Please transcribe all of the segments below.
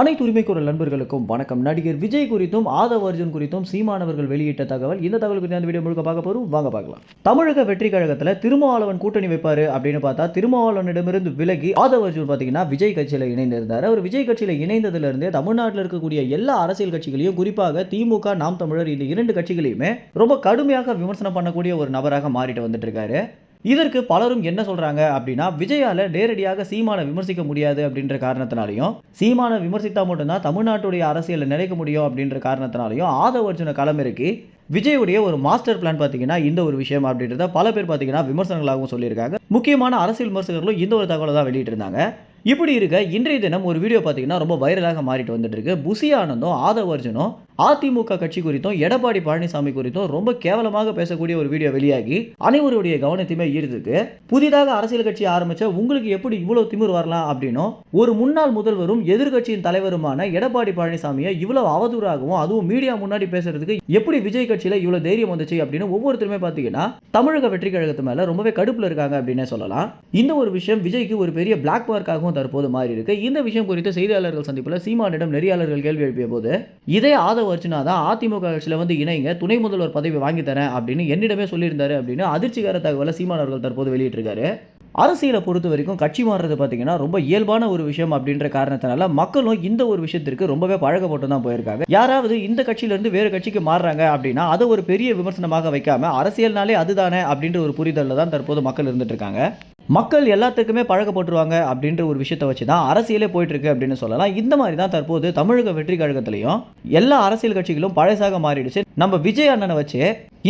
அனைத்து உரிமைகூரல் நண்பர்களுக்கும் வணக்கம். நடிகர் விஜய் குறித்தும் ஆதவ் அர்ஜுன் குறித்தும் சீமானவர்கள் வெளியிட்ட தகவல். இந்த தகவல் குறித்து அந்த வீடியோ முழுக்க பார்க்க போகிறோம் வாங்க பார்க்கலாம். தமிழக வெற்றி கழகத்தில் திருமாவளவன் கூட்டணி வைப்பாரு அப்படின்னு பார்த்தா திருமாவளவனிடமிருந்து விலகி ஆதவ் அர்ஜுன் பார்த்தீங்கன்னா விஜய் கட்சியில் இணைந்திருந்தார். அவர் விஜய் கட்சியில் இணைந்ததுலேருந்தே தமிழ்நாட்டில் இருக்கக்கூடிய எல்லா அரசியல் கட்சிகளையும் குறிப்பாக திமுக நாம் தமிழர் இந்த இரண்டு கட்சிகளையுமே ரொம்ப கடுமையாக விமர்சனம் பண்ணக்கூடிய ஒரு நபராக மாறிட்டு வந்துட்டு இருக்காரு. இதற்கு பலரும் என்ன சொல்றாங்க அப்படின்னா விஜயால நேரடியாக சீமானை விமர்சிக்க முடியாது அப்படின்ற காரணத்தினாலையும் சீமானை விமர்சித்தா மட்டும்தான் தமிழ்நாட்டுடைய அரசியலை நிலைக்க முடியும் அப்படின்ற காரணத்தினாலையும் ஆதவ அர்ஜுன களமிறக்கி விஜயுடைய ஒரு மாஸ்டர் பிளான் பார்த்தீங்கன்னா இந்த ஒரு விஷயம் அப்படின்றத பல பேர் பார்த்தீங்கன்னா விமர்சனங்களாகவும் சொல்லியிருக்காங்க. முக்கியமான அரசியல் விமர்சகர்களும் இந்த ஒரு தகவலை தான் வெளியிட்டிருந்தாங்க. இப்படி இருக்க இன்றைய தினம் ஒரு வீடியோ பார்த்தீங்கன்னா ரொம்ப வைரலாக மாறிட்டு வந்துட்டு இருக்கு. புசி ஆனந்தும் ஆதவ அர்ஜுனும் அதிமுக கட்சி குறித்தும் எடப்பாடி பழனிசாமி குறித்தும் ரொம்ப கேவலமாக பேசக்கூடிய ஒரு வீடியோ வெளியாகி அனைவருடைய கவனத்தையுமே ஈர்த்துக்கு புதிதாக அரசியல் கட்சி ஆரம்பிச்ச உங்களுக்கு எப்படி இவ்வளவு திமிர் வரலாம் அப்படின்னும் ஒரு முன்னாள் முதல்வரும் எதிர்க்கட்சியின் தலைவருமான எடப்பாடி பழனிசாமியை இவ்வளவு அவதூறாகவும் அதுவும் மீடியா முன்னாடி பேசுறதுக்கு எப்படி விஜய் கட்சியில இவ்வளவு தைரியம் வந்துச்சு அப்படின்னு ஒவ்வொருத்தருமே பார்த்தீங்கன்னா தமிழக வெற்றி கழகத்து மேல ரொம்பவே கடுப்புல இருக்காங்க அப்படின்னே சொல்லலாம். இந்த ஒரு விஷயம் விஜய்க்கு ஒரு பெரிய பிளாக் மார்க்காகவும் தற்போது மாறி இருக்கு. இந்த விஷயம் குறித்து செய்தியாளர்கள் சந்திப்பில் சீமானிடம் நெறியாளர்கள் கேள்வி எழுப்பிய போது இதே ஆதவ அர்ஜுனா தான் அதிமுக கட்சியில் வந்து இணைங்க துணை முதல்வர் பதவி வாங்கி தரேன் அப்படின்னு என்னிடமே சொல்லியிருந்தாரு அப்படின்னு அதிர்ச்சிகர தகவலை சீமான் அவர்கள் தற்போது வெளியிட்டிருக்காரு. அரசியலை பொறுத்த வரைக்கும் கட்சி மாறுறது பார்த்தீங்கன்னா ரொம்ப இயல்பான ஒரு விஷயம் அப்படின்ற காரணத்தினால மக்களும் இந்த ஒரு விஷயத்திற்கு ரொம்பவே பழக்கப்பட்டு தான் போயிருக்காங்க. யாராவது இந்த கட்சியிலேருந்து வேறு கட்சிக்கு மாறுறாங்க அப்படின்னா அதை ஒரு பெரிய விமர்சனமாக வைக்காம அரசியல்னாலே அதுதானே அப்படின்ற ஒரு புரிதலில் தான் தற்போது மக்கள் இருந்துட்டு இருக்காங்க. மக்கள் எல்லாத்துக்குமே பழக்கப்பட்டுருவாங்க அப்படின்ற ஒரு விஷயத்தை வச்சு தான் அரசியலே போயிட்டுருக்கு அப்படின்னு சொல்லலாம். இந்த மாதிரி தான் தற்போது தமிழக வெற்றி கழகத்திலையும் எல்லா அரசியல் கட்சிகளும் பழசாக மாறிடுச்சு. நம்ம விஜய் அண்ணனை வச்சு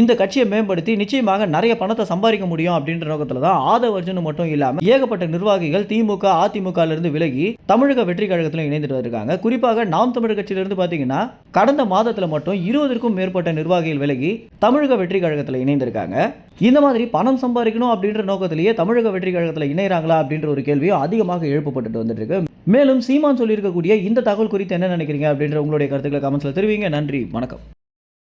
இந்த கட்சியை மேம்படுத்தி நிச்சயமாக நிறைய பணத்தை சம்பாதிக்க முடியும் அப்படின்ற நோக்கத்தில் தான் ஆதவ அர்ஜுன் மட்டும் இல்லாமல் ஏகப்பட்ட நிர்வாகிகள் திமுக அதிமுகல இருந்து விலகி தமிழக வெற்றி கழகத்தில் இணைந்துட்டு வந்திருக்காங்க. குறிப்பாக நாம் தமிழர் கட்சியிலிருந்து பார்த்தீங்கன்னா கடந்த மாதத்தில் மட்டும் இருபதற்கும் மேற்பட்ட நிர்வாகிகள் விலகி தமிழக வெற்றி கழகத்தில் இணைந்திருக்காங்க. இந்த மாதிரி பணம் சம்பாதிக்கணும் அப்படின்ற நோக்கத்திலேயே தமிழக வெற்றி கழகத்தில் இணைகிறாங்களா அப்படின்ற ஒரு கேள்வியும் அதிகமாக எழுப்பப்பட்டு வந்துட்டு இருக்கு மேலும் சீமான் சொல்லியிருக்கக்கூடிய இந்த தகவல் குறித்து என்ன நினைக்கிறீங்க அப்படின்ற உங்களுடைய கருத்துக்களை கமெண்ட்ஸில் தெரிவிங்க. நன்றி வணக்கம்.